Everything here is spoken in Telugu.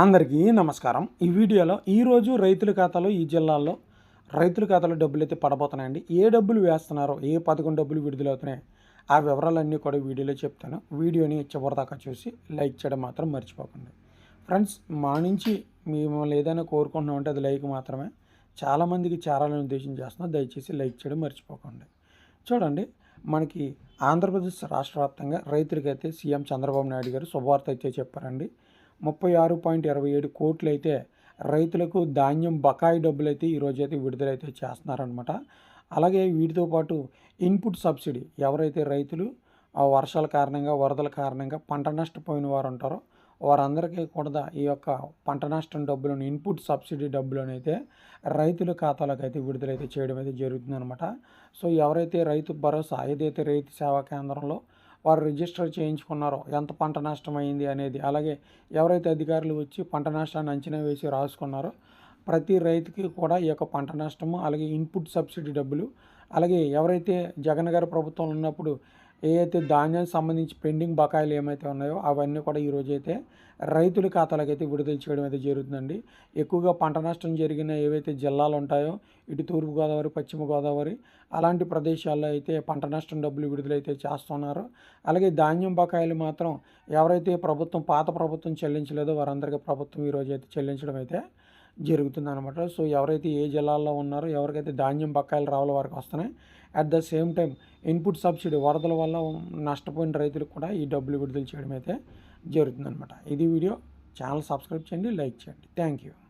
అందరికీ నమస్కారం. ఈ వీడియోలో ఈరోజు రైతుల ఖాతాలో ఈ జిల్లాల్లో రైతుల ఖాతాలో డబ్బులు అయితే పడబోతున్నాయండి. ఏ డబ్బులు వేస్తున్నారో ఏ పథకం డబ్బులు విడుదలవుతున్నాయి ఆ వివరాలన్నీ కూడా వీడియోలో చెప్తాను. వీడియోని చివరిదాకా చూసి లైక్ చేయడం మాత్రం మర్చిపోకండి. ఫ్రెండ్స్ మా నుంచి మిమ్మల్ని ఏదైనా కోరుకుంటున్నామంటే అది లైక్ మాత్రమే. చాలామందికి చేరాలని ఉద్దేశం చేస్తున్నా దయచేసి లైక్ చేయడం మర్చిపోకండి. చూడండి మనకి ఆంధ్రప్రదేశ్ రాష్ట్ర వ్యాప్తంగా రైతులకైతే సీఎం చంద్రబాబు నాయుడు గారు శుభవార్త అయితే చెప్పారండి. ముప్పై ఆరు పాయింట్ ఇరవై ఏడు కోట్లు అయితే రైతులకు ధాన్యం బకాయి డబ్బులు అయితే ఈరోజు అయితే విడుదలైతే చేస్తున్నారనమాట అలాగే వీటితో పాటు ఇన్పుట్ సబ్సిడీ ఎవరైతే రైతులు ఆ వర్షాల కారణంగా వరదల కారణంగా పంట నష్టపోయిన వారు ఉంటారో వారందరికీ కూడా ఈ యొక్క పంట నష్టం డబ్బులను ఇన్పుట్ సబ్సిడీ డబ్బులను అయితే రైతుల ఖాతాలకు అయితే విడుదలైతే చేయడం అయితే జరుగుతుందనమాట సో ఎవరైతే రైతు భరోసా ఏదైతే రైతు సేవా కేంద్రంలో వారు రిజిస్టర్ చేయించుకున్నారో ఎంత పంట నష్టం అయింది అనేది. అలాగే ఎవరైతే అధికారులు వచ్చి పంట నష్టాన్ని అంచనా వేసి రాసుకున్నారో ప్రతి రైతుకి కూడా ఈ యొక్క పంట నష్టము అలాగే ఇన్పుట్ సబ్సిడీ డబ్బులు అలాగే ఎవరైతే జగన్ గారి ప్రభుత్వం ఉన్నప్పుడు ఏదైతే ధాన్యానికి సంబంధించి పెండింగ్ బకాయిలు ఏమైతే ఉన్నాయో అవన్నీ కూడా ఈరోజు అయితే రైతుల ఖాతాలకు అయితే విడుదల చేయడం అయితే జరుగుతుందండి. ఎక్కువగా పంట నష్టం జరిగిన ఏవైతే జిల్లాలు ఉంటాయో ఇటు తూర్పుగోదావరి పశ్చిమ గోదావరి అలాంటి ప్రదేశాల్లో అయితే పంట నష్టం డబ్బులు విడుదలైతే చేస్తున్నారు. అలాగే ధాన్యం బకాయిలు మాత్రం ఎవరైతే ప్రభుత్వం పాత ప్రభుత్వం చెల్లించలేదో వారందరికీ ప్రభుత్వం ఈరోజు అయితే చెల్లించడం అయితే జరుగుతుందనమాట సో ఎవరైతే ఏ జిల్లాల్లో ఉన్నారో ఎవరికైతే ధాన్యం బకాయిలు రావాలో వారికి వస్తున్నాయి at the same time input subsidy వరదల వల్ల నష్టపోయిన రైతులకు కూడా ఈ డబ్బులు విడుదల చేయడం అయితే జరుగుతుందనమాట ఇది వీడియో. ఛానల్ సబ్స్క్రైబ్ చేయండి లైక్ చేయండి. Thank you